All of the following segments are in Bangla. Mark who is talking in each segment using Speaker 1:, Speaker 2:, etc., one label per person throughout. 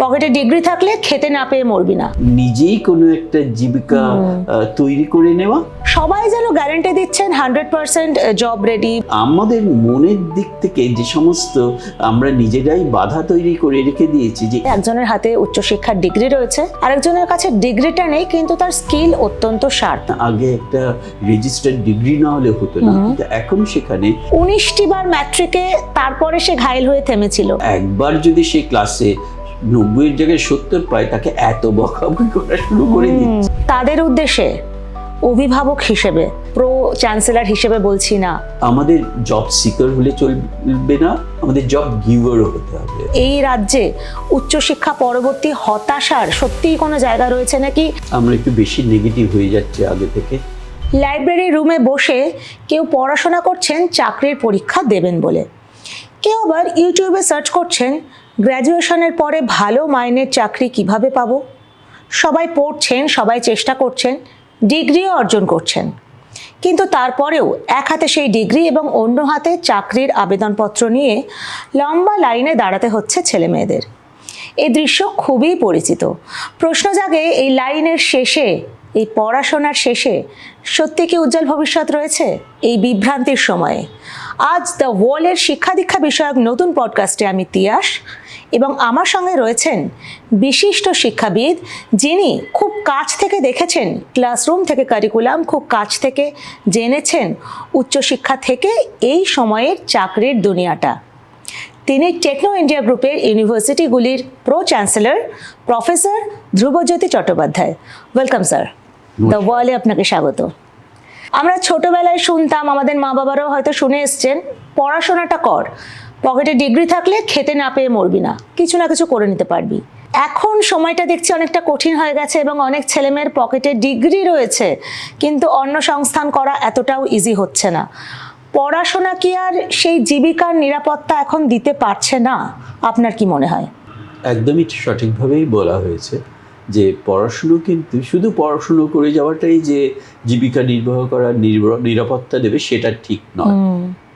Speaker 1: পকেটে ডিগ্রি থাকলে খেতে না পেয়ে মরবি না।
Speaker 2: নিজেই কোনো একটা জীবিকা তৈরি করে নেওয়া?
Speaker 1: সবাই যেন গ্যারান্টি দিচ্ছেন হান্ড্রেড পার্সেন্ট জব রেডি
Speaker 2: আমাদের মনের দিক থেকে যে সমস্ত আমরা নিজেরাই বাধা তৈরি করে রেখে দিয়েছি যে
Speaker 1: একজনের হাতে উচ্চশিক্ষার ডিগ্রি রয়েছে আরেকজনের কাছে ডিগ্রিটা নেই কিন্তু তার স্কিল অত্যন্ত শার্প
Speaker 2: আগে একটা রেজিস্টার্ড ডিগ্রি না হলে হতো না কিন্তু এখন সেখানে
Speaker 1: উনিশটি বার ম্যাট্রিকে তারপরে সে ঘায়েল হয়ে থেমেছিল।
Speaker 2: একবার যদি সে ক্লাসে নব্বইয়ের জায়গায় সত্তর পায় তাকে এত বকাবকি করা শুরু করে দিচ্ছে।
Speaker 1: তাদের উদ্দেশ্যে অভিভাবক হিসেবে প্রো চ্যান্সেলর হিসেবে বলছি না।
Speaker 2: আমাদের জব সিকার হলে চলবে না আমাদের জব গিভারও হতে হবে।
Speaker 1: এই রাজ্যে উচ্চশিক্ষা পরবর্তী হতাশার সত্যিই কোনো জায়গা রয়েছে নাকি?
Speaker 2: আমরা একটু বেশি নেগেটিভ হয়ে যাচ্ছে আগে থেকে।
Speaker 1: লাইব্রেরি রুমে বসে কেউ পড়াশোনা করছেন চাকরির পরীক্ষা দেবেন বলে। কেউ আবার ইউটিউবে সার্চ করছেন গ্র্যাজুয়েশনের পরে ভালো মাইনের চাকরি কীভাবে পাবো? সবাই পড়ছেন, সবাই চেষ্টা করছেন, ডিগ্রিও অর্জন করছেন। কিন্তু তারপরেও এক হাতে সেই ডিগ্রি এবং অন্য হাতে চাকরির আবেদনপত্র নিয়ে লম্বা লাইনে দাঁড়াতে হচ্ছে ছেলে মেয়েদের। এই দৃশ্য খুবই পরিচিত। প্রশ্ন জাগে, এই লাইনের শেষে, এই পড়াশোনার শেষে সত্যি কি উজ্জ্বল ভবিষ্যৎ রয়েছে? এই বিভ্রান্তির সময়ে। আজ দ্য ওয়ার্ল্ডের শিক্ষা দীক্ষা বিষয়ক নতুন পডকাস্টে আমি তিয়াস। এবং আমার সঙ্গে রয়েছেন বিশিষ্ট শিক্ষাবিদ যিনি খুব কাছ থেকে দেখেছেন ক্লাসরুম থেকে কারিকুলাম খুব কাছ থেকে জেনেছেন উচ্চশিক্ষা থেকে এই সময়ের চাকরির দুনিয়াটা। তিনি টেকনো ইন্ডিয়া গ্রুপের ইউনিভার্সিটিগুলির pro chancellor professor Dhrubajyoti Chattopadhyay. Welcome sir the ওয়ার্ল্ডে আপনাকে স্বাগত। আমরা ছোটবেলায় শুনতাম আমাদের মা বাবারাও হয়তো শুনে এসছেন পড়াশোনাটা কর। পকেটে ডিগ্রি থাকলে খেতে না পেয়ে মরবি না। কিছু না কিছু করে নিতে পারবি। এখন সময়টা দেখছি অনেকটা কঠিন হয়ে গেছে এবং অনেক ছেলেমেয়ের পকেটে ডিগ্রি রয়েছে কিন্তু অন্য সংস্থান করা এতটাও ইজি হচ্ছে না। পড়াশোনা কি আর সেই জীবিকার নিরাপত্তা এখন দিতে পারছে না? আপনার কি মনে হয়?
Speaker 2: একদমই সঠিকভাবেই বলা হয়েছে যে পড়াশুনো কিন্তু শুধু পড়াশুনো করে যাওয়াটাই যে জীবিকা নির্বাহ করার নিরাপত্তা দেবে সেটা ঠিক নয়।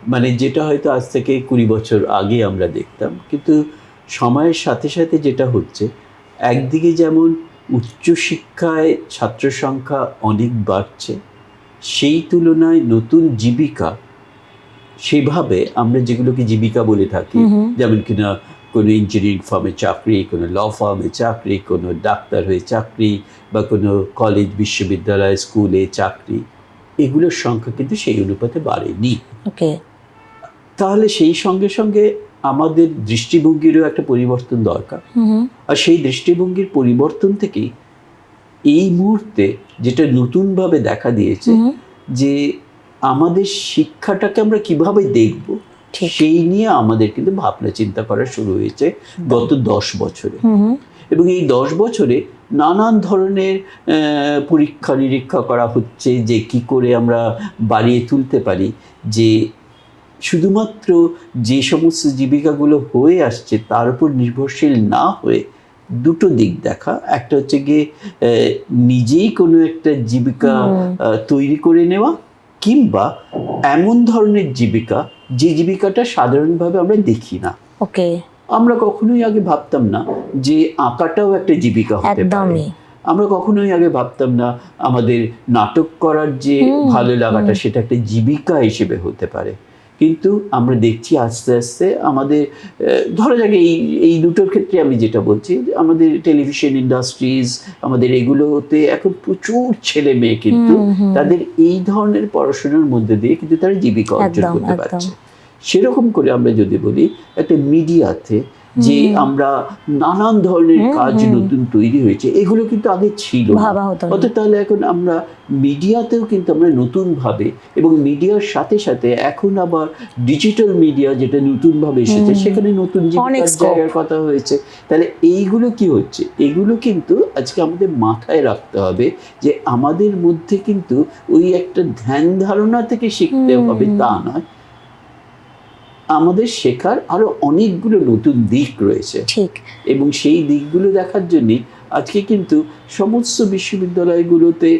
Speaker 2: মানে যেটা হয়তো আজ থেকে কুড়ি বছর আগে আমরা দেখতাম কিন্তু সময়ের সাথে সাথে যেটা হচ্ছে একদিকে যেমন উচ্চশিক্ষায় ছাত্র সংখ্যা অনেক বাড়ছে সেই তুলনায় নতুন জীবিকা সেভাবে আমরা যেগুলোকে জীবিকা বলে থাকি যেমন কিনা কোনো ইঞ্জিনিয়ারিং ফার্মে চাকরি কোনো ল ফার্মে চাকরি কোনো ডাক্তার হয়ে চাকরি বা কোনো কলেজ বিশ্ববিদ্যালয় স্কুলে চাকরি এগুলোর সংখ্যা কিন্তু সেই অনুপাতে বাড়েনি।
Speaker 1: ওকে
Speaker 2: তাহলে সেই সঙ্গে সঙ্গে আমাদের দৃষ্টিভঙ্গিরও একটা পরিবর্তন দরকার। আর সেই দৃষ্টিভঙ্গির পরিবর্তন থেকেই এই মুহূর্তে যেটা নতুনভাবে দেখা দিয়েছে যে আমাদের শিক্ষাটাকে আমরা কীভাবে দেখব
Speaker 1: ঠিক।
Speaker 2: সেই নিয়ে আমাদের কিন্তু ভাবনা চিন্তা করা শুরু হয়েছে গত দশ বছরে। এবং এই দশ বছরে নানান ধরনের পরীক্ষা নিরীক্ষা করা হচ্ছে যে কি করে আমরা বাড়িয়ে তুলতে পারি যে শুধুমাত্র যে সমস্ত জীবিকাগুলো হয়ে আসছে তার উপর নির্ভরশীল না হয়ে দুটো দিক দেখা। একটা হচ্ছে গিয়ে নিজেই কোনো একটা জীবিকা তৈরি করে নেওয়া কিংবা এমন ধরনের জীবিকা যে জীবিকাটা সাধারণভাবে আমরা দেখি না।
Speaker 1: ওকে।
Speaker 2: আমরা কখনোই আগে ভাবতাম না যে আঁকাটাও একটা জীবিকা হতে পারে। আমরা কখনোই আগে ভাবতাম না আমাদের নাটক করার যে ভালো লাগাটা সেটা একটা জীবিকা হিসেবে হতে পারে। কিন্তু আমরা দেখছি আস্তে আস্তে আমাদের ধরা যাক এই এই দুটোর ক্ষেত্রে আমি যেটা বলছি আমাদের টেলিভিশন ইন্ডাস্ট্রিজ আমাদের এগুলোতে এখন প্রচুর ছেলে মেয়ে কিন্তু তাদের এই ধরনের পড়াশোনার মধ্যে দিয়ে কিন্তু তারা জীবিকা অর্জন করতে পারছে। সেরকম করে আমরা যদি বলি একটা মিডিয়াতে যে আমরা নানান ধরনের কাজ নতুন তৈরি হয়েছে এগুলো কিন্তু আগে ছিল। অর্থাৎ তাহলে এখন আমরা মিডিয়াতেও কিন্তু আমরা নতুনভাবে এবং মিডিয়ার সাথে সাথে এখন আবার ডিজিটাল মিডিয়া যেটা নতুনভাবে এসেছে সেখানে নতুন জায়গার কথা হয়েছে তাহলে এইগুলো কি হচ্ছে? এগুলো কিন্তু আজকে আমাদের মাথায় রাখতে হবে যে আমাদের মধ্যে কিন্তু ওই একটা ধ্যান ধারণা থেকে শিখতে হবে তা নয়। আমাদের শেখার আরও অনেকগুলো নতুন দিক রয়েছে।
Speaker 1: ঠিক।
Speaker 2: এবং সেই দিকগুলো দেখার জন্যে আজকে কিন্তু সমস্ত বিশ্ববিদ্যালয়গুলোতে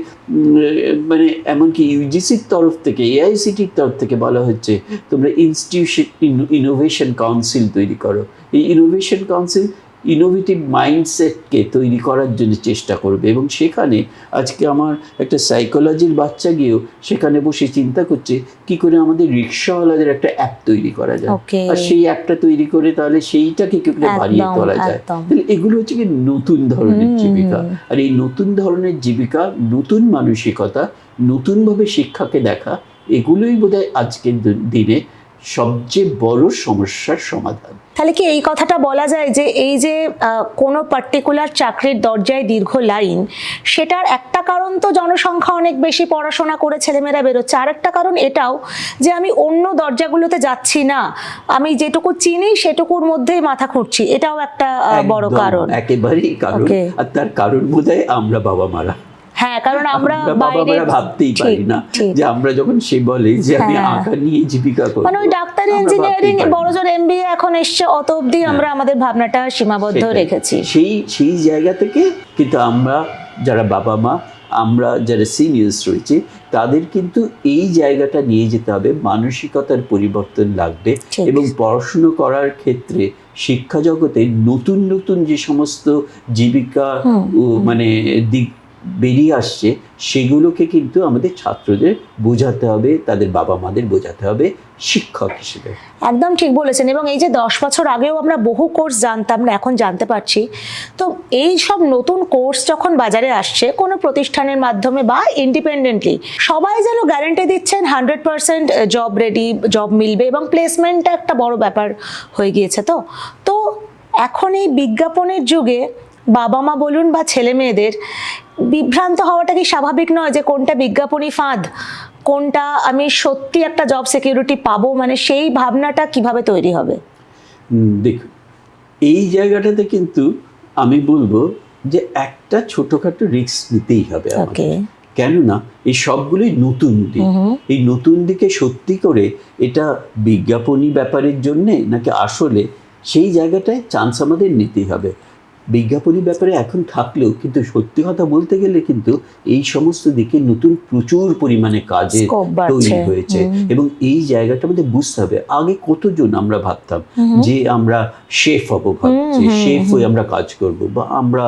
Speaker 2: মানে এমনকি ইউজিসির তরফ থেকে এআইসিটির তরফ থেকে বলা হচ্ছে তোমরা ইনস্টিটিউশন ইনোভেশন কাউন্সিল তৈরি করো। এই ইনোভেশন কাউন্সিল ইনোভেটিভ মাইন্ডসেটকে তৈরি করার জন্য চেষ্টা করবে এবং সেখানে আজকে আমার একটা সাইকোলজির বাচ্চা গিয়েও সেখানে বসে চিন্তা করছে কি করে আমাদের রিক্সাওয়ালাদের একটা অ্যাপ তৈরি করা যায়। আর সেই অ্যাপটা তৈরি করে তাহলে সেইটাকে কি করে বাড়িয়ে তোলা যায়। তাহলে এগুলো হচ্ছে কি নতুন ধরনের জীবিকা। আর এই নতুন ধরনের জীবিকা নতুন মানসিকতা নতুনভাবে শিক্ষাকে দেখা এগুলোই বোধহয় আজকের দিনে সবচেয়ে বড় সমস্যার সমাধান।
Speaker 1: তাহলে কি এই কথাটা বলা যায় যে এই যে কোনো পার্টিকুলার চাকরির দরজায় দীর্ঘ লাইন সেটার একটা কারণ তো জনসংখ্যা অনেক বেশি পড়াশোনা করে ছেলেমেয়েরা বেরোচ্ছে। আর একটা কারণ এটাও যে আমি অন্য দরজাগুলোতে যাচ্ছি না আমি যেটুকু চিনি সেটুকুর মধ্যেই মাথা খুঁড়ছি। এটাও একটা বড় কারণ।
Speaker 2: একেবারেই কারণ। আর তার কারণ বোধহয় আমরা বাবা মারা
Speaker 1: হ্যাঁ কারণ আমরা বাইরে
Speaker 2: ভাবতেই পারি না যে আমরা যখন সে বলে যে আমি
Speaker 1: হ্যাঁ।
Speaker 2: আঁকা নিয়ে জীবিকা
Speaker 1: মানে ওই ডাক্তারি ইঞ্জিনিয়ারিং
Speaker 2: না।
Speaker 1: বড়জোর এমবিএ এখন এসছে অত অবধি আমরা আমাদের ভাবনাটা সীমাবদ্ধ রেখেছি।
Speaker 2: সেই সেই জায়গা থেকে কিন্তু আমরা যারা বাবা মা আমরা যারা সিনিয়র্স রয়েছে তাদের কিন্তু এই জায়গাটা নিয়ে যেতে হবে মানসিকতার পরিবর্তন লাগবে এবং পড়াশুনো করার ক্ষেত্রে শিক্ষা জগতে নতুন নতুন যে সমস্ত জীবিকা মানে দিক বেরিয়ে আসছে, সেগুলোকে কিন্তু আমাদের ছাত্রদের বোঝাতে হবে, তাদের বাবা মাদের বোঝাতে হবে, শিক্ষক হিসেবে।
Speaker 1: একদম ঠিক বলেছেন এবং এই যে দশ বছর আগেও আমরা বহু কোর্স জানতাম না, এখন জানতে পারছি। তো এই সব নতুন কোর্স যখন বাজারে আসছে, কোনো প্রতিষ্ঠানের মাধ্যমে বা ইন্ডিপেন্ডেন্টলি সবাই যেন গ্যারেন্টি দিচ্ছেন hundred percent job ready job মিলবে এবং প্লেসমেন্টটা একটা বড় ব্যাপার হয়ে গিয়েছে তো। তো এখন এই বিজ্ঞাপনের যুগে বাবা মা বলুন বা ছেলে মেয়েদের বিভ্রান্ত হওয়াটা কি স্বাভাবিক নয় যে কোনটা বিজ্ঞাপনী ফাঁদ? কোনটা আমি সত্যি একটা জব সিকিউরিটি পাবো? মানে সেই ভাবনাটা কীভাবে তৈরি হবে?
Speaker 2: দেখুন এই জায়গাটাতে কিন্তু আমি বলব যে একটা ছোটখাটো রিস্ক নিতেই হবে।
Speaker 1: ওকে
Speaker 2: কেননা এই সবগুলোই নতুন দিক। এই নতুন দিকে সত্যি করে এটা বিজ্ঞাপনী ব্যাপারের জন্যে নাকি আসলে সেই জায়গাটায় চান্স আমাদের নিতেই হবে। বিজ্ঞাপনী ব্যাপারে এখন থাকলেও কিন্তু সত্যি কথা বলতে গেলে কিন্তু এই সমস্ত দিকে নতুন প্রচুর পরিমাণে কাজের তৈরি হয়েছে। এবং এই জায়গাটা আমাদের বুঝতে হবে। আগে কতজন আমরা ভাবতাম যে আমরা শেফ হব ভাবছি শেফ হয়ে আমরা কাজ করব বা আমরা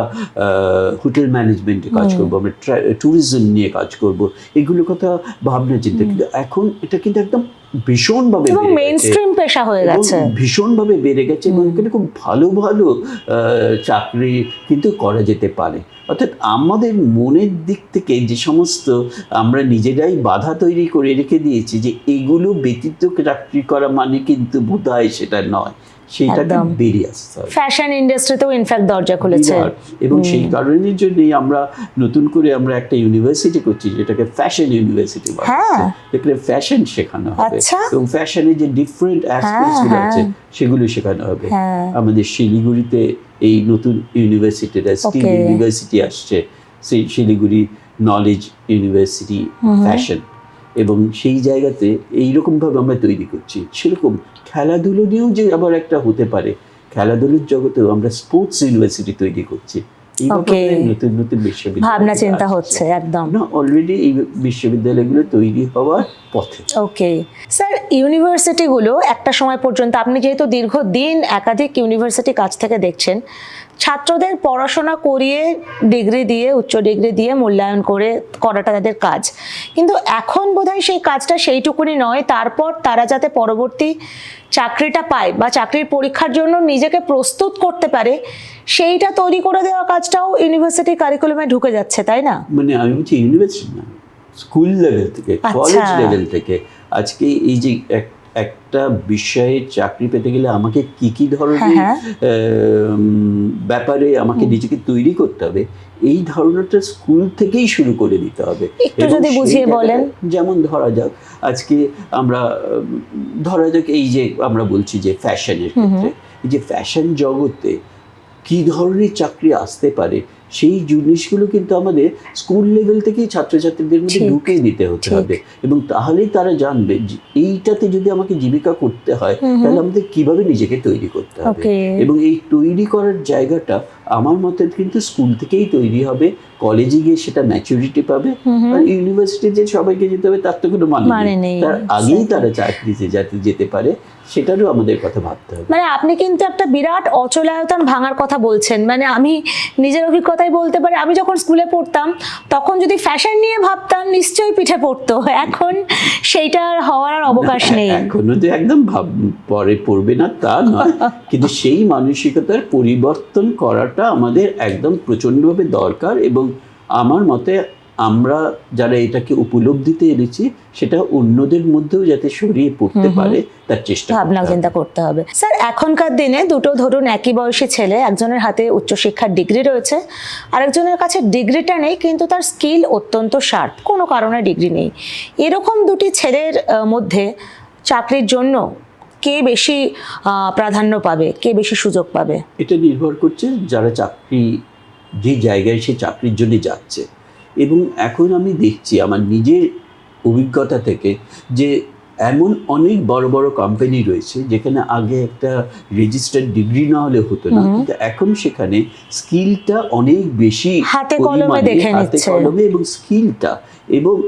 Speaker 2: হোটেল ম্যানেজমেন্টে কাজ করব আমরা ট্যুরিজম নিয়ে কাজ করব। এগুলো কথা ভাবনা চিন্তা। কিন্তু এখন এটা কিন্তু একদম ভীষণভাবে
Speaker 1: এবং
Speaker 2: বেড়ে
Speaker 1: মেইন
Speaker 2: গেছে।
Speaker 1: স্ট্রিম পেশা হয়ে গেছে।
Speaker 2: ভীষণভাবে বেড়ে গেছে এবং এখানে খুব ভালো ভালো চাকরি কিন্তু করা যেতে পারে। অর্থাৎ আমাদের মনের দিক থেকে যে সমস্ত আমরা নিজেরাই বাধা তৈরি করে রেখে দিয়েছি যে এগুলো ব্যতীত চাকরি করা মানে কিন্তু বোধ সেটা নয়। সেইটাকে। বেরিয়ে আসতে হবে
Speaker 1: ফ্যাশন ইন্ডাস্ট্রিতেও ইনফ্যাক্ট দরজা খুলেছে
Speaker 2: এবং সেই কারণের জন্যই আমরা নতুন করে আমরা একটা ইউনিভার্সিটি করছি যেটাকে ফ্যাশন ইউনিভার্সিটি। যেখানে ফ্যাশন শেখানো হবে
Speaker 1: আচ্ছা।
Speaker 2: এবং ফ্যাশনের যে ডিফারেন্ট অ্যাসপেক্টসগুলো
Speaker 1: হ্যাঁ।
Speaker 2: আছে সেগুলো শেখানো হবে
Speaker 1: হ্যাঁ।
Speaker 2: আমাদের শিলিগুড়িতে এই নতুন ইউনিভার্সিটিটা স্টিল ইউনিভার্সিটি আসছে সেই শিলিগুড়ি নলেজ ইউনিভার্সিটি ফ্যাশন এবং সেই জায়গাতে এইরকমভাবে আমরা তৈরি করছি। সেরকম খেলাধুলো নিয়েও যে আবার একটা হতে পারে খেলাধুলোর জগতেও আমরা স্পোর্টস ইউনিভার্সিটি তৈরি করছি. নতুন নতুন বিশ্ববিদ্যালয়
Speaker 1: ভাবনা চিন্তা হচ্ছে একদম।
Speaker 2: না অলরেডি এই বিশ্ববিদ্যালয়গুলো তৈরি হওয়ার পথে।
Speaker 1: ওকে স্যার ইউনিভার্সিটিগুলো একটা সময় পর্যন্ত আপনি যেহেতু দীর্ঘদিন একাধিক ইউনিভার্সিটি কাছ থেকে দেখছেন ছাত্রদের পড়াশোনা করিয়ে ডিগ্রি দিয়ে উচ্চ ডিগ্রি দিয়ে মূল্যায়ন করে করাটা তাদের কাজ কিন্তু এখন বোধহয় সেই কাজটা সেইটুকুনি নয় তারপর তারা যাতে পরবর্তী চাকরিটা পায় বা চাকরির পরীক্ষার জন্য নিজেকে প্রস্তুত করতে পারে সেইটা তৈরি করে দেওয়া কাজটাও ইউনিভার্সিটি কারিকুলামে ঢুকে যাচ্ছে তাই না
Speaker 2: মানে আমি বলছি ইউনিভার্সিটি না স্কুল লেভেল থেকে
Speaker 1: আচ্ছা।
Speaker 2: কলেজ লেভেল থেকে আজকে এই যে এক- একটা বিষয়ে চাকরি পেতে গেলে আমাকে কি কি ধরনের
Speaker 1: হ্যাঁ,
Speaker 2: ব্যাপারে আমাকে নিজেকে তৈরি করতে হবে এই ধারণাটা স্কুল থেকেই শুরু করে দিতে হবে।
Speaker 1: একটু যদি বুঝিয়ে বলেন।
Speaker 2: যেমন ধরা যাক আজকে আমরা ধরা যাক এই যে আমরা বলছি যে ফ্যাশনের ক্ষেত্রে এই যে ফ্যাশন জগতে কি ধরনের চাকরি আসতে পারে সেই জিনিসগুলো কিন্তু আমাদের স্কুল লেভেল থেকেই ছাত্রছাত্রীদের মধ্যে ঢুকিয়ে দিতে হতে হবে। এবং তাহলেই তারা জানবে এইটাতে যদি আমাকে জীবিকা করতে হয়। তাহলে আমাদের কীভাবে নিজেকে তৈরি করতে হবে? এবং এই তৈরি করার জায়গাটা আমার মতে কিন্তু স্কুল থেকেই তৈরি হবে। কলেজে গিয়ে সেটা ম্যাচুরিটি পাবে। আর ইউনিভার্সিটিতে সবাইকে যেতে হবে তার তো কোনো মানে
Speaker 1: মানে
Speaker 2: নেই।
Speaker 1: নেই,
Speaker 2: তার আগেই তারা চাকরিতে যাতে যেতে পারে। সেটারও আমাদের কথা ভাবতে হবে।
Speaker 1: মানে আপনি কিন্তু একটা বিরাট অচলায়তন ভাঙার কথা বলছেন। মানে আমি নিজের অভিজ্ঞতাই বলতে পারি আমি যখন স্কুলে পড়তাম তখন যদি ফ্যাশন নিয়ে ভাবতাম নিশ্চয়ই পিঠে পড়তো। এখন সেইটা হওয়ার আর অবকাশ নেই।
Speaker 2: এখনও তো একদম ভাব পরে পড়বে না তা নয়। কিন্তু সেই মানসিকতার পরিবর্তন করাটা আমাদের একদম প্রচণ্ডভাবে দরকার এবং আমার মতে আমরা যারা এটাকে উপলব্ধিতে এনেছি সেটা অন্যদের মধ্যেও যাতে সরিয়ে পড়তে পারে তার চেষ্টা
Speaker 1: ভাবনা চিন্তা করতে হবে। স্যার এখনকার দিনে দুটো ধরুন একই বয়সী ছেলে একজনের হাতে উচ্চশিক্ষার ডিগ্রি রয়েছে আরেকজনের কাছে ডিগ্রিটা নেই কিন্তু তার স্কিল অত্যন্ত শার্প কোনো কারণে ডিগ্রি নেই। এরকম দুটি ছেলের মধ্যে চাকরির জন্য কে বেশি প্রাধান্য পাবে কে বেশি সুযোগ পাবে?
Speaker 2: এটা নির্ভর করছে যারা চাকরি যে জায়গায় সে চাকরির জন্য যাচ্ছে। এবং এখন আমি দেখছি আমার নিজের অভিজ্ঞতা থেকে যে এমন অনেক বড় বড় কোম্পানি রয়েছে যেখানে আগে একটা রেজিস্টার্ড ডিগ্রি না হলে হতো না। কিন্তু এখন সেখানে স্কিলটা অনেক বেশি
Speaker 1: হাতে কলমে
Speaker 2: এবং স্কিলটা এবং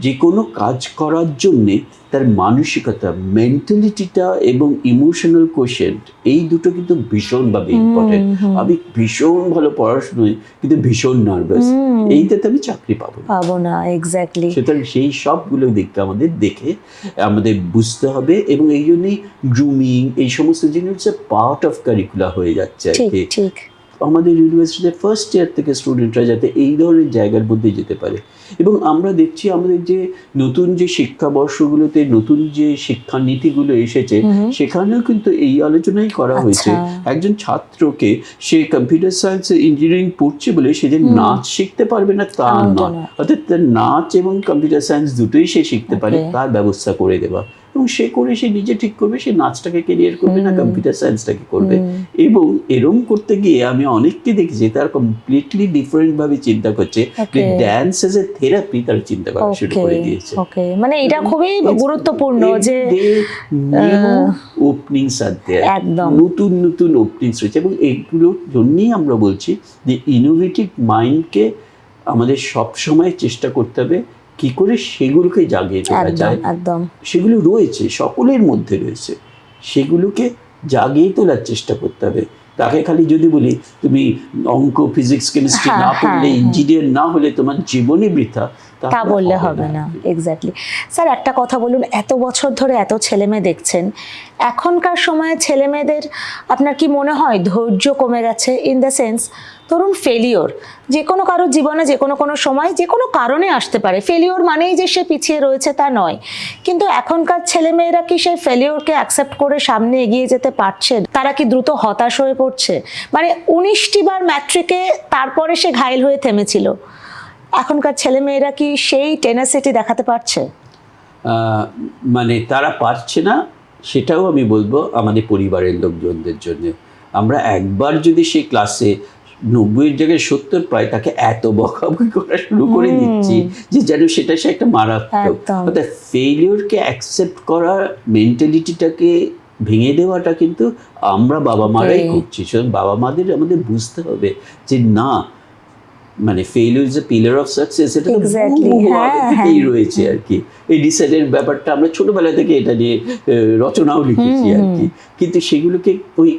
Speaker 2: যে কোনো কাজ করার জন্যে তার মানসিকতা মেন্টালিটিটা এবং ইমোশনাল কোশেন্ট এই দুটো কিন্তু ভীষণভাবে ইম্পর্টেন্ট। আমি ভীষণ ভালো পড়াশোনায় কিন্তু ভীষণ নার্ভাস এইটাতে আমি চাকরি পাবো
Speaker 1: পাবো না এক্স্যাক্টলি
Speaker 2: সুতরাং সেই সবগুলো দিকটা আমাদের দেখে আমাদের বুঝতে হবে এবং এই জন্যই গ্রুমিং এই সমস্ত জিনিস পার্ট অফ কারিকুলা হয়ে যাচ্ছে আর
Speaker 1: ঠিক
Speaker 2: কি।
Speaker 1: ঠিক।
Speaker 2: আমাদের ইউনিভার্সিটিতে ফার্স্ট ইয়ার থেকে স্টুডেন্টরা যাতে এই ধরনের জায়গার মধ্যে যেতে পারে। এবং আমরা দেখছি আমাদের যে নতুন যে শিক্ষাবর্ষগুলোতে নতুন যে শিক্ষানীতিগুলো এসেছে সেখানেও কিন্তু এই আলোচনাই করা হয়েছে।
Speaker 1: আচ্ছা।
Speaker 2: একজন ছাত্রকে সে কম্পিউটার সায়েন্স ইঞ্জিনিয়ারিং পড়ছে বলে সে যে নাচ শিখতে পারবে না তা নয়। অর্থাৎ নাচ এবং কম্পিউটার সায়েন্স দুটোই সে শিখতে পারে তার ব্যবস্থা করে দেওয়া। এবং সে করে সে নিজে ঠিক করবে সে নাচটাকে কেরিয়ার করবে না কম্পিউটার সায়েন্সটাকে করবে। এবং এরম করতে গিয়ে আমি অনেককে দেখেছি তারা কমপ্লিটলি ডিফারেন্ট ভাবে চিন্তা করছে যে ড্যান্স এজ এ থেরাপি তারা চিন্তা করা শুরু করে দিয়েছে।
Speaker 1: ওকে মানে এটা খুবই গুরুত্বপূর্ণ যে
Speaker 2: ওপেনিংস আর
Speaker 1: একদম।
Speaker 2: নতুন নতুন ওপেনিংস রয়েছে এবং এইগুলোর জন্যই আমরা বলছি যে ইনোভেটিভ মাইন্ডকে আমাদের সব সময় চেষ্টা করতে হবে কি করে সেগুলোকে জাগিয়ে তোলা যায়?
Speaker 1: একদম।
Speaker 2: সেগুলো রয়েছে সকলের মধ্যে রয়েছে। সেগুলোকে জাগিয়ে তোলার চেষ্টা করতে হবে। তাকে খালি যদি বলি তুমি অঙ্ক ফিজিক্স কেমিস্ট্রি
Speaker 1: হ্যাঁ,
Speaker 2: না
Speaker 1: হ্যাঁ,
Speaker 2: পড়লে
Speaker 1: হ্যাঁ।
Speaker 2: ইঞ্জিনিয়ার না হলে তোমার জীবনই বৃথা।
Speaker 1: তা বললে হবে না। এক্স্যাক্টলি স্যার একটা কথা বলুন এত বছর ধরে এত ছেলে মেয়ে দেখছেন এখনকার সময়ে ছেলে মেয়েদের আপনার কি মনে হয় ধৈর্য কমে গেছে? ইন দ্য সেন্স ধরুন ফেলিওর যে কোনো কারোর জীবনে যে কোনো কোনো সময় যে কোনো কারণে আসতে পারে। ফেলিওর মানেই যে সে পিছিয়ে রয়েছে তা নয়। কিন্তু এখনকার ছেলে মেয়েরা কি সেই ফেলিওরকে অ্যাকসেপ্ট করে সামনে এগিয়ে যেতে পারছে? তারা কি দ্রুত হতাশ হয়ে পড়ছে? মানে উনিশটি বার ম্যাট্রিকে তারপরে সে ঘায়েল হয়ে থেমেছিল। এখনকার ছেলেমেয়েরা কি সেই টেনাসিটি দেখাতে পারছে?
Speaker 2: মানে তারা পারছে না সেটাও আমি বলব আমাদের পরিবারের লোকজনদের জন্য। আমরা একবার যদি সেই ক্লাসে নব্বইয়ের জায়গায় সত্তর পাই তাকে এত বকাবকি করা শুরু করে দিচ্ছি যে যেন সেটা সে একটা মারাত্মক। অর্থাৎ ফেলিওরকে অ্যাকসেপ্ট করা মেন্টালিটিটাকে ভেঙে দেওয়াটা কিন্তু আমরা বাবা মারাই করছি। সুতরাং বাবা মাদের আমাদের বুঝতে হবে যে না মানে is a pillar of success এটা বহু
Speaker 1: হ্যাঁ,
Speaker 2: থেকেই। রয়েছে আর কি এই ডিসাইডের ব্যাপারটা আমরা ছোটবেলা থেকে এটা নিয়ে রচনাও লিখেছি আর কি কিন্তু সেগুলোকে ওই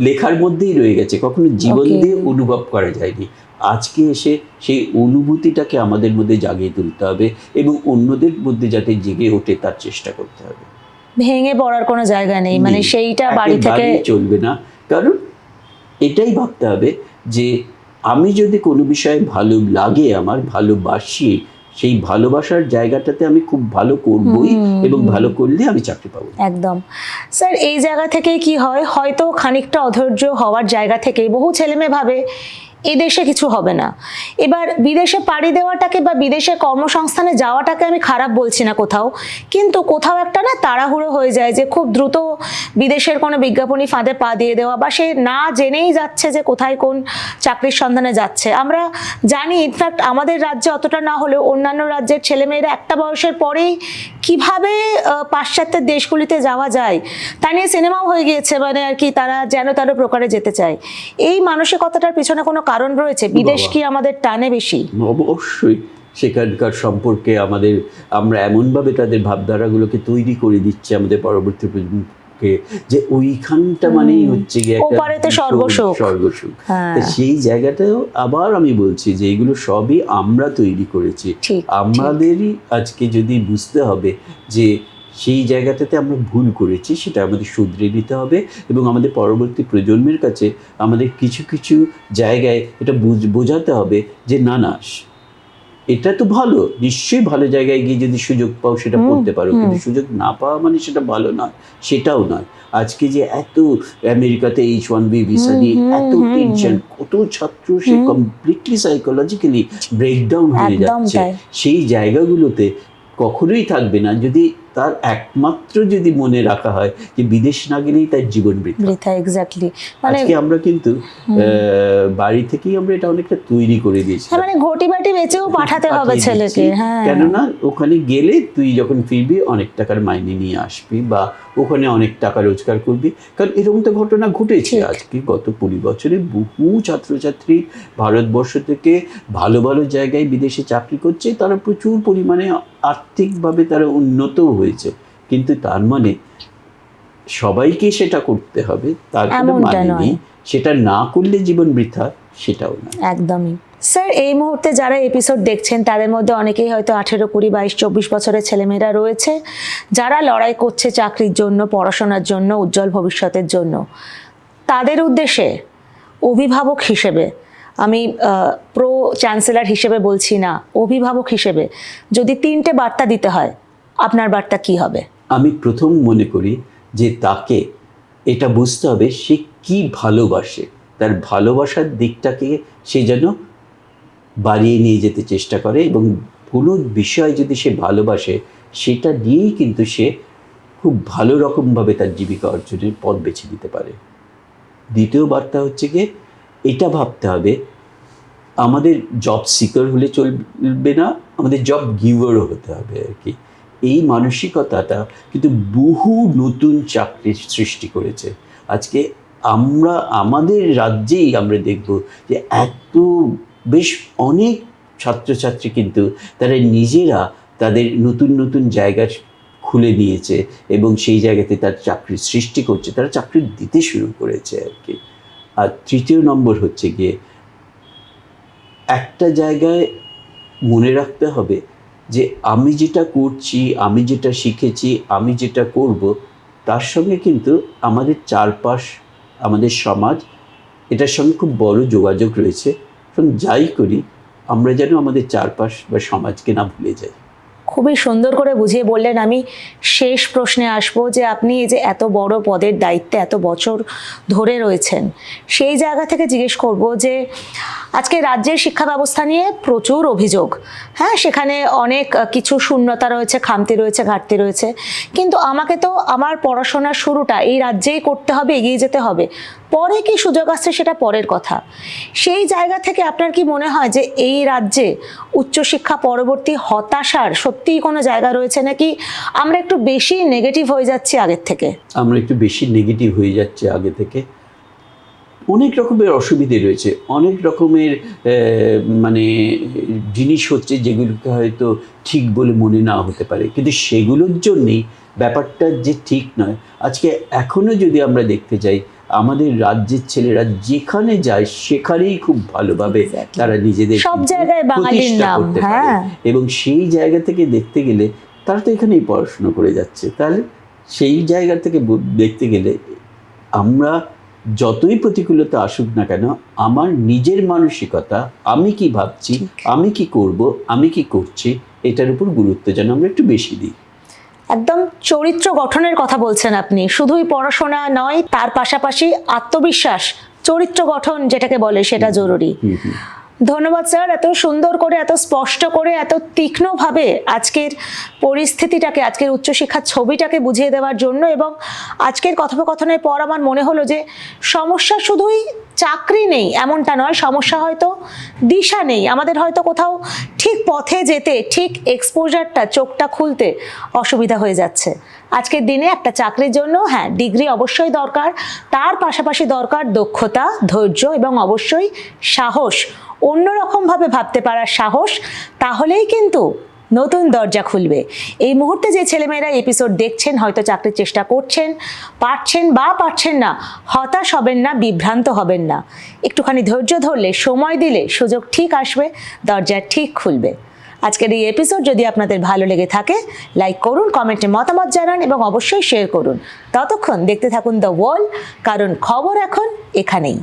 Speaker 2: লেখার মধ্যেই রয়ে গেছে। কখনো জীবন দিয়ে অনুভব করা যায়নি। আজকে এসে সেই অনুভূতিটাকে আমাদের মধ্যে জাগিয়ে তুলতে হবে এবং অন্যদের মধ্যে যাতে জেগে ওঠে তার চেষ্টা করতে হবে।
Speaker 1: ভেঙে পড়ার কোনো জায়গা নেই। মানে সেইটা বাড়ি থেকে
Speaker 2: চলবে না। কারণ এটাই ভাবতে হবে যে আমি যদি কোনো বিষয়ে ভালো লাগে আমার ভালোবাসি সেই ভালোবাসার জায়গাটাতে আমি খুব ভালো করবই এবং ভালো করলে আমি চাকরি পাবো।
Speaker 1: একদম। স্যার এই জায়গা থেকে কি হয়? হয়তো খানিকটা অধৈর্য হওয়ার জায়গা থেকে বহু ছেলেমেয়ে ভাবে এই দেশে কিছু হবে না। এবার বিদেশে পাড়ি দেওয়াটাকে বা বিদেশে কর্মসংস্থানে যাওয়াটাকে আমি খারাপ বলছি না কোথাও। কিন্তু কোথাও একটা না তাড়াহুড়ো হয়ে যায় যে খুব দ্রুত বিদেশের কোনো বিজ্ঞাপনী ফাঁদে পা দিয়ে দেওয়া বা সে না জেনেই যাচ্ছে যে কোথায় কোন চাকরির সন্ধানে যাচ্ছে। আমরা জানি ইনফ্যাক্ট আমাদের রাজ্যে অতটা না হলেও অন্যান্য রাজ্যের ছেলেমেয়েরা একটা বয়সের পরেই কীভাবে পাশ্চাত্যের দেশগুলিতে যাওয়া যায় তা নিয়ে সিনেমাও হয়ে গিয়েছে মানে আর কি তারা যেন তার প্রকারে যেতে চায়। এই মানসিকতাটার পিছনে কোনো কারণ রয়েছে? বিদেশ কি আমাদের টানে বেশি?
Speaker 2: অবশ্যই। সেখানকার সম্পর্কে আমাদের আমরা এমনভাবে তাদের ভাবধারাগুলোকে তৈরি করে দিচ্ছি আমাদের পরবর্তী প্রজন্মকে যে ওইখানটা মানেই হচ্ছে গিয়ে একটা
Speaker 1: স্বর্গসুখ।
Speaker 2: স্বর্গসুখ।
Speaker 1: হ্যাঁ।
Speaker 2: সেই জায়গাটাও আবার আমি বলছি যে এগুলো সবই আমরা তৈরি করেছি। আমাদেরই আজকে যদি বুঝতে হবে যে সেই জায়গাটাতে আমরা ভুল করেছি সেটা আমাদের শুধরে নিতে হবে এবং আমাদের পরবর্তী প্রজন্মের কাছে আমাদের কিছু কিছু জায়গায় এটা বুঝ- বোঝাতে হবে যে না না এটা তো ভালো নিশ্চয়ই ভালো জায়গায় গিয়ে যদি সুযোগ পাও সেটা পড়তে পারো কিন্তু সুযোগ না পাওয়া মানে সেটা ভালো নয় সেটাও নয়। আজকে যে এত আমেরিকাতে এইচ ওয়ান বি ভিসা নিয়ে এত টেনশন কত ছাত্র সে। কমপ্লিটলি সাইকোলজিক্যালি ব্রেকডাউন হয়ে যাচ্ছে। সেই জায়গাগুলোতে কখনোই থাকবে না। যদি তার একমাত্র যদি মনে রাখা হয় যে বিদেশ না গেলেই তার জীবন বৃথা।
Speaker 1: এক্স্যাক্টলি মানে
Speaker 2: আজকে আমরা কিন্তু বাড়ি থেকেই আমরা এটা অনেকটা তৈরি করে দিয়েছি।
Speaker 1: হ্যাঁ মানে ঘটি বাটি বেচেও পাঠাতে হবে ছেলেকে হ্যাঁ।
Speaker 2: কেননা ওখানে গেলে তুই যখন ফিরবি অনেক টাকার মাইনে নিয়ে আসবি বা ওখানে অনেক টাকা রোজগার করবি। কারণ এরকম তো ঘটনা ঘটেছে আজকে গত কুড়ি বছরে বহু ছাত্রছাত্রী ভারতবর্ষ থেকে ভালো ভালো জায়গায় বিদেশে চাকরি করছে। তারা প্রচুর পরিমাণে আর্থিকভাবে তারা উন্নতও হয়েছে। কিন্তু তার মানে সবাইকে সেটা করতে হবে তার মানে নেই। সেটা না করলে জীবন বৃথা সেটাও না
Speaker 1: একদমই। স্যার এই মুহূর্তে যারা এপিসোড দেখছেন তাদের মধ্যে অনেকেই হয়তো আঠেরো কুড়ি বাইশ চব্বিশ বছরের ছেলেমেয়েরা রয়েছে। যারা লড়াই করছে চাকরির জন্য পড়াশোনার জন্য উজ্জ্বল ভবিষ্যতের জন্য তাদের উদ্দেশ্যে অভিভাবক হিসেবে আমি প্রো চ্যান্সেলর হিসেবে বলছি না অভিভাবক হিসেবে যদি তিনটে বার্তা দিতে হয় আপনার বার্তা কি হবে?
Speaker 2: আমি প্রথম মনে করি যে তাকে এটা বুঝতে হবে সে কি ভালোবাসে। তার ভালোবাসার দিকটাকে সে যেন বাড়িয়ে নিয়ে যেতে চেষ্টা করে এবং কোনো বিষয় যদি সে ভালোবাসে, সেটা নিয়েই কিন্তু সে খুব ভালো রকমভাবে তার জীবিকা অর্জনের পথ বেছে নিতে পারে। দ্বিতীয় বার্তা হচ্ছে গিয়ে, এটা ভাবতে হবে, আমাদের জব সিকার হলে চলবে না, আমাদের জব গিভারও হতে হবে আর কি। এই মানসিকতাটা কিন্তু বহু নতুন চাকরির সৃষ্টি করেছে। আজকে আমরা, আমাদের রাজ্যেই আমরা দেখব যে এত বেশ অনেক ছাত্রছাত্রী কিন্তু তারা নিজেরা তাদের নতুন নতুন জায়গা খুলে নিয়েছে এবং সেই জায়গাতে তার চাকরির সৃষ্টি করছে, তারা চাকরি দিতে শুরু করেছে আর কি। আর তৃতীয় নম্বর হচ্ছে গিয়ে একটা জায়গায় মনে রাখতে হবে যে আমি যেটা করছি, আমি যেটা শিখেছি, আমি যেটা করব, তার সঙ্গে কিন্তু আমাদের চারপাশ, আমাদের সমাজ, এটার সঙ্গে খুব বড় যোগাযোগ রয়েছে। এবং যাই করি, আমরা যেন আমাদের চারপাশ বা সমাজকে না ভুলে যাই।
Speaker 1: খুবই সুন্দর করে বুঝিয়ে বললেন, আমি শেষ প্রশ্নে আসব যে আপনি এই যে এত বড় পদের দায়িত্বে এত বছর ধরে রয়েছেন, সেই জায়গা থেকে জিজ্ঞেস করব যে আজকে রাজ্যের শিক্ষা ব্যবস্থা নিয়ে প্রচুর অভিযোগ। হ্যাঁ সেখানে অনেক কিছু শূন্যতা রয়েছে, খামতি রয়েছে, ঘাটতি রয়েছে। কিন্তু আমাকে তো আমার পড়াশোনার শুরুটা এই রাজ্যেই করতে হবে, এগিয়ে যেতে হবে। পরে কি সুযোগ আসছে সেটা পরের কথা। সেই জায়গা থেকে আপনার কি মনে হয় যে এই রাজ্যে উচ্চশিক্ষা পরবর্তী হতাশার সত্যিই কোনো জায়গা রয়েছে নাকি আমরা একটু বেশি নেগেটিভ হয়ে যাচ্ছি আগের থেকে?
Speaker 2: আমরা একটু বেশি নেগেটিভ হয়ে যাচ্ছে আগে থেকে। অনেক রকমের অসুবিধে রয়েছে। অনেক রকমের মানে জিনিস হচ্ছে যেগুলোকে হয়তো ঠিক বলে মনে না হতে পারে। কিন্তু সেগুলোর জন্যেই ব্যাপারটা যে ঠিক নয়। আজকে এখনও যদি আমরা দেখতে যাই আমাদের রাজ্যের ছেলেরা যেখানে যায় সেখানেই খুব ভালোভাবে. তারা নিজেদের
Speaker 1: সব জায়গায় বাঙালির নাম,
Speaker 2: করতে পারে।
Speaker 1: হ্যাঁ।
Speaker 2: এবং সেই জায়গা থেকে দেখতে গেলে তারা তো এখানেই পড়াশুনো করে যাচ্ছে তাহলে সেই জায়গা থেকে দেখতে গেলে আমরা যতই প্রতিকূলতা আসুক না কেন আমার নিজের মানসিকতা আমি কি ভাবছি আমি কি করব আমি কি করছি এটার উপর গুরুত্ব যেন আমরা একটু বেশি দিই
Speaker 1: একদম চরিত্র গঠনের কথা বলছেন আপনি শুধুই পড়াশোনা নয় তার পাশাপাশি আত্মবিশ্বাস চরিত্র গঠন যেটাকে বলে সেটা জরুরি। ধন্যবাদ স্যার এত সুন্দর করে এত স্পষ্ট করে এত তীক্ষ্ণভাবে আজকের পরিস্থিতিটাকে আজকের উচ্চশিক্ষার ছবিটাকে বুঝিয়ে দেওয়ার জন্য এবং আজকের কথোপকথনের পর আমার মনে হলো যে সমস্যা শুধুই চাকরি নেই, এমনটা নয়। সমস্যা হয়তো দিশা নেই। আমাদের হয়তো কোথাও ঠিক পথে যেতে, ঠিক এক্সপোজারটা চোখটা খুলতে অসুবিধা হয়ে যাচ্ছে। আজকের দিনে একটা চাকরির জন্য হ্যাঁ ডিগ্রি অবশ্যই দরকার। তার পাশাপাশি দরকার দক্ষতা, ধৈর্য এবং অবশ্যই সাহস। অন্যরকমভাবে ভাবতে পারার সাহস, তাহলেই কিন্তু নতুন দরজা খুলবে। এই মুহূর্তে যে ছেলেমেয়েরা এপিসোড দেখছেন, হয়তো চাকরির চেষ্টা করছেন, পারছেন বা পারছেন না, হতাশ হবেন না, বিভ্রান্ত হবেন না। একটুখানি ধৈর্য ধরলে, সময় দিলে সুযোগ ঠিক আসবে, দরজা ঠিক খুলবে। আজকের এই এপিসোড যদি আপনাদের ভালো লেগে থাকে লাইক করুন কমেন্টে মতামত জানান এবং অবশ্যই শেয়ার করুন। ততক্ষণ দেখতে থাকুন দ্য ওয়ার্ল্ড কারণ খবর এখন এখানেই।